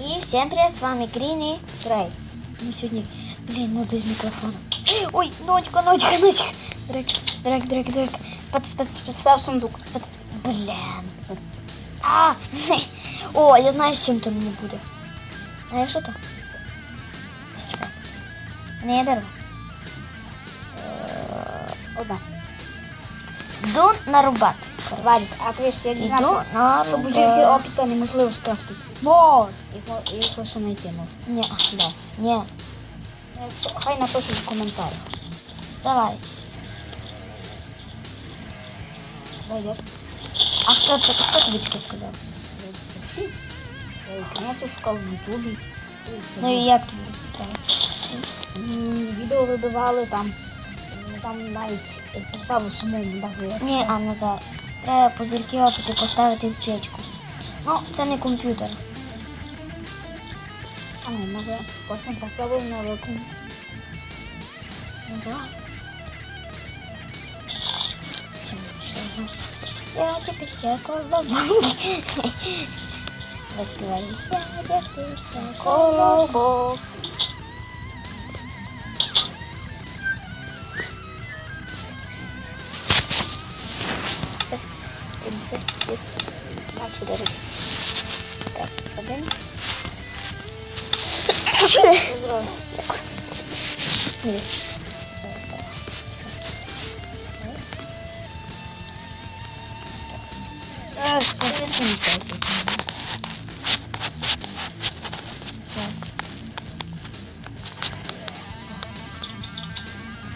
И всем привет, с вами Грини Грей. Мы сегодня, блин, ну без микрофона. Ой, ночка, ночка, ночка. Дрек, дрек, дрек, дрек. Спад, спад, спад, став сундук. Спад, спад. Блин. А, о, я знаю, з чим то мені буде. Знаєш що то? Чекай. Не є дерево. Е, Одна. Йду нарубати. Валік, а ти ж я Іду дізнався, нарубати. що будь-які опіта неможливо скрафтити. Мож! Його, його ще знайти можна. Ні, Да. ні. Якщо- Хай напишуть в коментарях. Давай. Зайдеш. А хто це? Хто тобі таке сказав? Я шукав в Ютубі. Ну і як тобі? Так. М, Відео вибивали там. м, Там навіть само с мен да Не, а назад. Трябва да позирки опит и поставите птичко. Но це не компютър. А, не мога. Почвам да пробвам на ръку. Да. Я тебе чекала банки. Разпивай. Я тебе чекала банки. Колобок. Так, сюди. Так, один. Ні. Е, скажи, не так.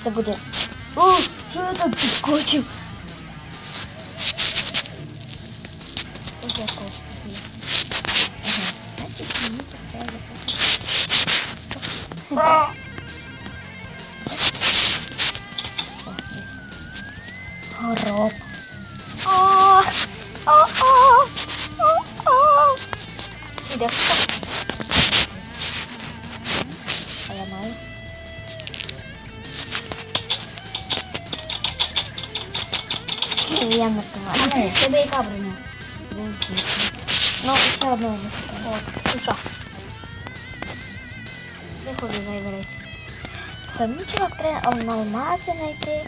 Це буде. О, що я так Jacob. Ah! Oh, Oh, oh, oh, oh, oh. Tidak bisa. Saya mau. Iya, betul. Coba. Ну, ще одне. От, і що? Не хочу забирати. Там чувак треба на алмазі найти.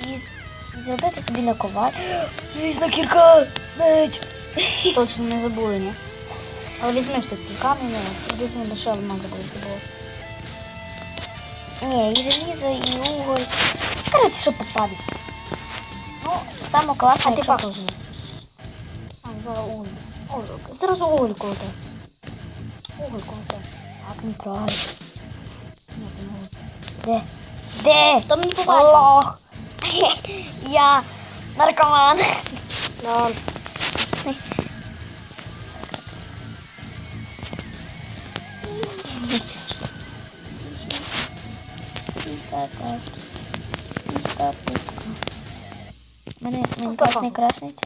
И зробити себе на коваль. на кірка! Меч! Точно не забули, не. Але візьми все-таки каміння, візьми лише алмази буде було. Не, і желізо, і уголь. Короче, что попадет. Ну, саме класне, а ти що пах- повзне. А, зараз уголь. О, Зразу уголь колоти. Уголь колоти. Так, не трогай. Ні, ти не уголь. Де? Де? То мені побачив. Лох! Я наркоман. Лол. Мене мені Мустафа. класний красниця.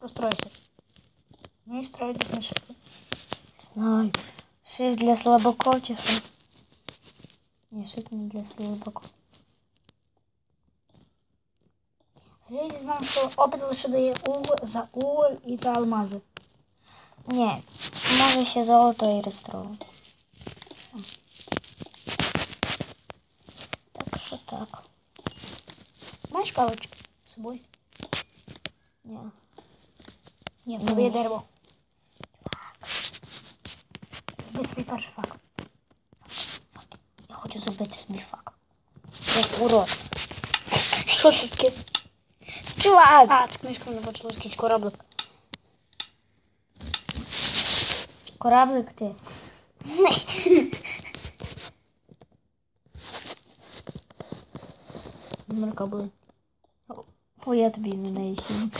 Постройся. Не строить на шипы. Знаю. Шифт для слабаков чи що? Ні, шифт не для слабаков. Я не знаю, що опит лише дає уголь, за уголь і за алмази. Ні, може ще золото і реєстровано. Так що так. Маєш палички з собою? Ні. Ні, Ні. в тебе є дерево. Без свій перший факт. Я хочу зробити собі фак. Як урод. Що це таке? Чувак! А, це книжка не бачила якийсь кораблик. Кораблик ти. Номерка були. Ой, я тобі не наїсім.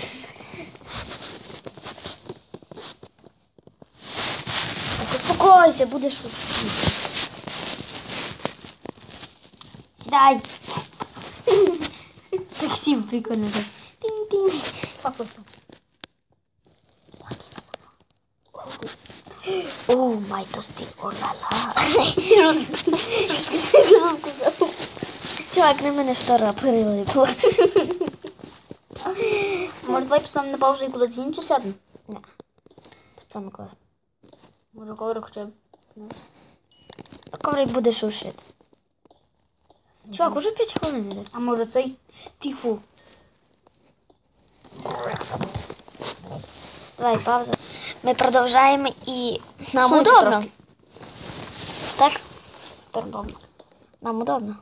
Так успокойся, будеш шутити. Сідай. Так сів прикольно так. Тінь-тінь. Факт просто. О, май тости, о ла ла. Чувак, на мене штора прилипла. Може, давай поставимо на паузу і кудись іншу сядемо? Не. Тут саме класно. Може, коврик хоча б. А коврик буде шуршити. Чувак, уже 5 хвилин іде. А може цей? Тихо. Давай, пауза. Ми продовжаємо і нам Сонце удобно. трошки. Так? Так, добре. Нам удобно.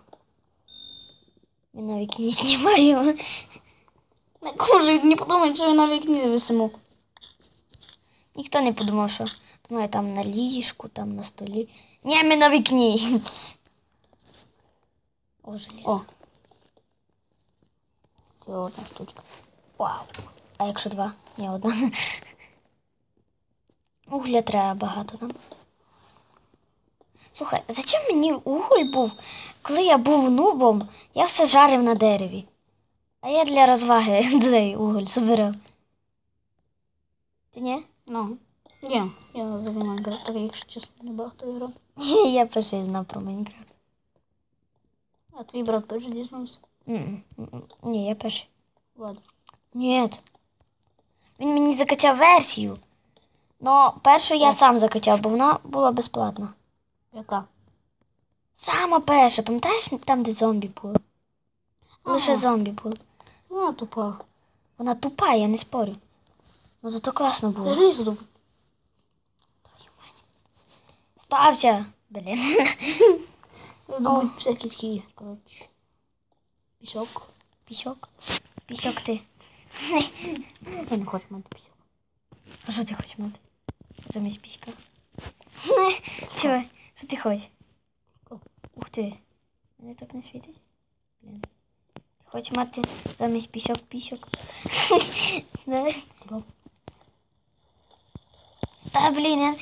Ми на вікні знімаємо. Не кожен не подумай, що я на вікні висимо. Ніхто не подумав, що думаю, там на ліжку, там на столі. Ні, ми на вікні. О, железо. О. Це одна штучка. Вау. А якщо два? Ні, одна. Угля треба багато нам. Слухай, зачем мені уголь був? Коли я був нубом, я все жарив на дереві. А я для розваги цей уголь збирав. Ти ні? Ну. Ні, я за Майнкрафт, так якщо чесно, не багато грав. Я перший знав про Майнкрафт. А твій брат теж дізнався? Ні, я перший. Ладно. Ні. Він мені закачав версію. Но першу я сам закачав, бо вона була безплатна. Яка? Сама перша, пам'ятаєш там, де зомбі були? Лише зомбі були. Ну, тупо. Вона тупа, я не спорю. Ну зато класно було. Лежи тут. Стався! Блін. Я думаю, всякі такі, коротше. Пісок. Пісок. Пісок ти. Я не хочу мати пісок. А що ти хочеш мати? Замість піська. Чого? Що ти хочеш? Ух ти. Мене так не світить? Блін. Ти хочеш мати замість пісок пісок? Да? Да. Та блін, я...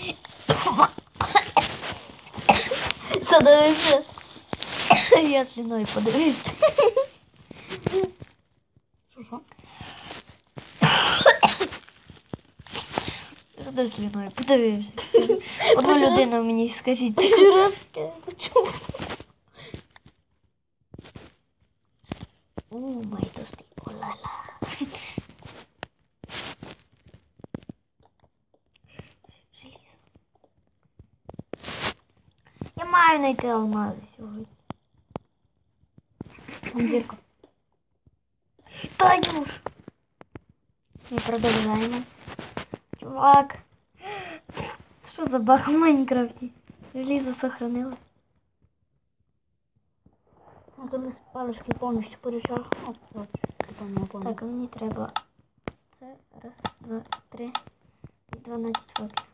Задавився. я сліною подивився. Що, що? Де сліною подивився. Одну Почала- людину мені скажіть. Жирафське. Почув. маю знайти алмази сьогодні. Там дірка. Танюш! Ми продовжаємо. Чувак. Що за баг в Майнкрафті? Желізо сохранилось. А то ми спалишки повністю порішав. О, от, там не помню. Так, а мені треба. Це раз, два, три. і 12 років.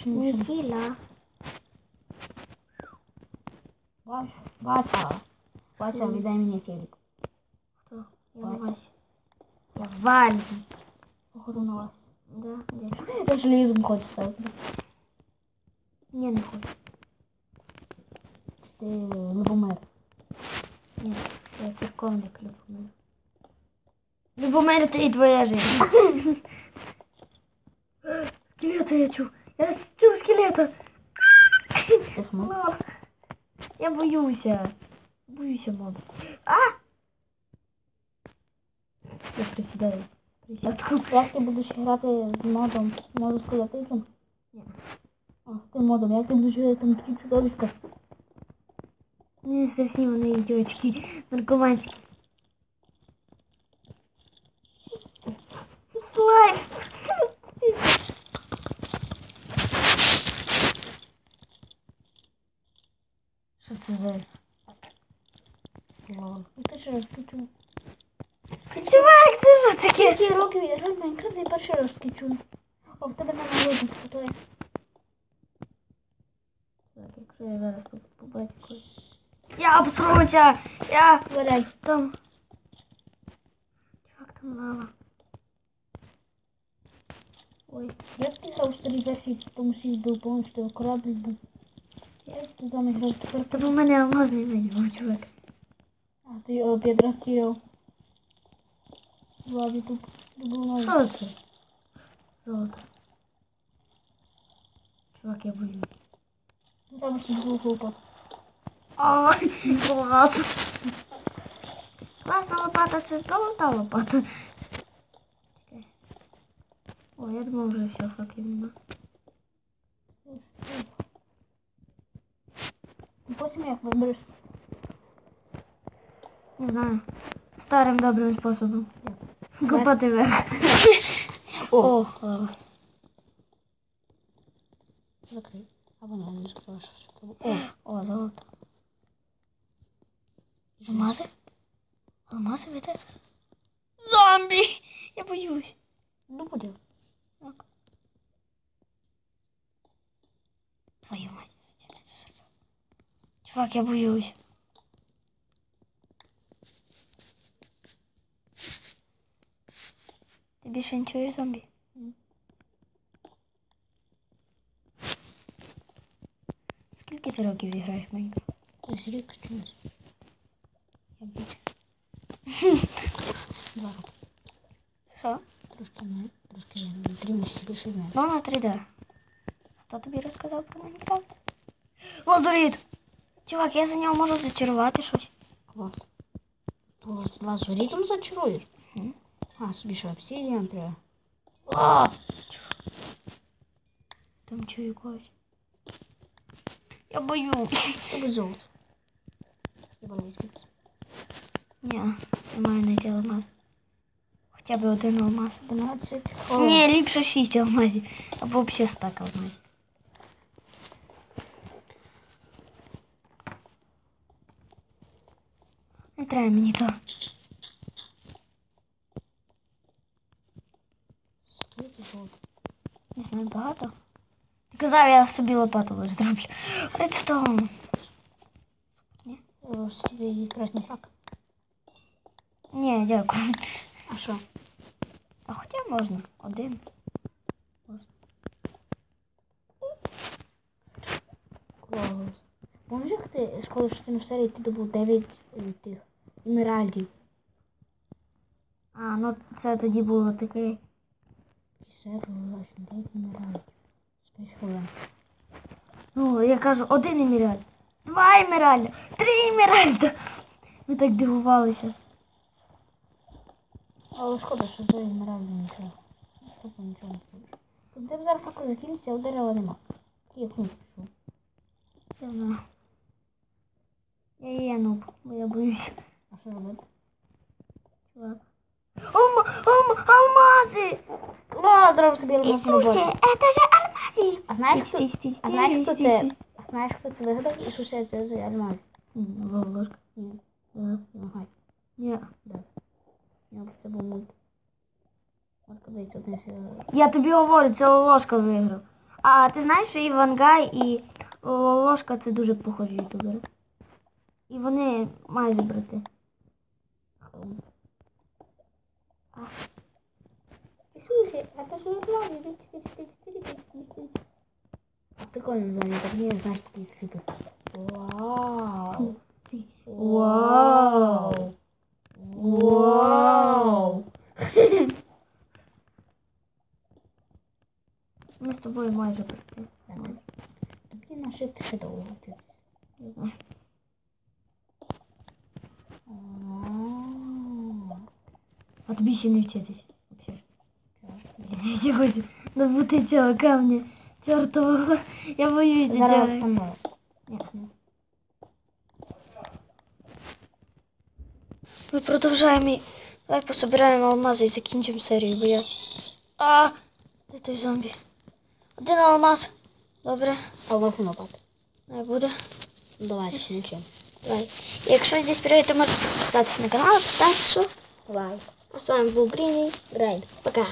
Більше ніж. Ніхіра. Бач, бача. Вася, Мгм. віддай мені телек. Хто? Я Вася. Вася. Я Вальді. Походу на вас. Да, де? Я желізом хочу ставити. Ні, не хочу. Ти любомир. Ні, я церковник Любомир. Любомир, ти і твоя життя. Скелета я чув. Я чув скелета. Ти ж ми? Мам, Я боюся. Боюся, мам. А! Я присідаю. Присядку. Як ти будеш грати з модом? Можу сказати яким? Ні. А, з тим модом, як ти будеш грати там такі чудовиська? Не совсем вони ідіотські, наркоманські. Spróbuję zrobić Minecraft i patrzę rozpiczuję. O, wtedy mam ludzi, co to jest. Zaraz po. Ja obsruję cię! Ja! Wyraj. Tam. Jak tam mama? Oj, jak ty są cztery wersje, to musisz był bądź, to okradli, bo... Jak ty zamyślał To czwartą? był mnie omazy zmienił, człowiek. A ty o biedroki ją... Była tu. чувак. А, ти його підрахував. Владі тут був Що це? Золото. Чувак, я боюсь. Ну, Там ще двох лопат. Ай, клас. Класна лопата, це золота лопата. Чекай. О, я думав вже все, факів нема. Ну, Потім як вибереш. Не знаю. Старим добрим способом. Копати вверх. О. О, Закрий. Або не, не закриваєш. О, о, золото. Алмази? Алмази вітер? Зомбі! Я боюсь. ну буде. Так. Твою мать. Чувак, я боюсь. Ти більше не чуєш зомбі? Скільки ти років граєш в Майнкрафт? Ось рік чомусь. Я більше. Два роки. Що? Трошки не, трошки не. Три місяці більше не. Ну, на 3D. Хто тобі розказав про Майнкрафт? Лазурит! Чувак, я за нього можу зачарувати щось. Клас. То з лазуритом зачаруєш? Мгм. А, собі що, обсидіан треба? А! Там чую когось. Я боюсь. Тобі золото. Треба відкрити. Ні, немає знайти алмаз. Хоча б один алмаз. 11. Ні, ліпше 6 алмазів. Або взагалі стак алмазів. Не треба мені то. Скільки золота? Не знаю, багато. Ти казав, я собі лопату зроблю. Редстоун. О, собі красний фак. Ні, дякую. А що? А хоча можна. Один. Клас. Помниш, як ти з коли в частину серії ти добув 9 е, тих емеральдів? А, ну це тоді було таке. Все, було 9 емеральдів. З 5 хвилин. Ну, я кажу, один еміраль. Два еміральда. Три еміральда. Ми так дивувалися. Але шкода, що за емеральди нічого. Тупо нічого не. Тут де зараз факел закінчиться, а дерева нема. Я книг пішов. Я знаю. Я я нуб, бо я боюсь. А що робити? Чувак. Алма, алма, алмази! Ну, зробив собі Ісусе, это же алмази! А знаєш, хто, а знаєш, хто це? А знаєш, хто це вигадав? Ісусе, це з Альмаз. М, Ложка. Ні, ага. Ні. Я це був мульт. От подивіться, один ще... Я тобі говорю, це ложка виграв. А ти знаєш, що Івангай і ложка це дуже похожі ютубери. І вони майже брати. 私の部屋にビクビクしてビクビクしてビクビクどこの部屋にビクビクしてビクビクわーわー добути цього камня. Чортового. Я боюся Зараз цього. помилок. Ні. Ми продовжаємо. і- Давай пособираємо алмази і закінчимо серію, бо я... А, де той зомбі? Один алмаз. Добре, А у вас не лопати. не буде. Давайте ще нічим. Давай. Якщо здесь перейти, то можете підписатися на канал, поставити що. Лайк. А з вами був Гріній. Грай. Пока.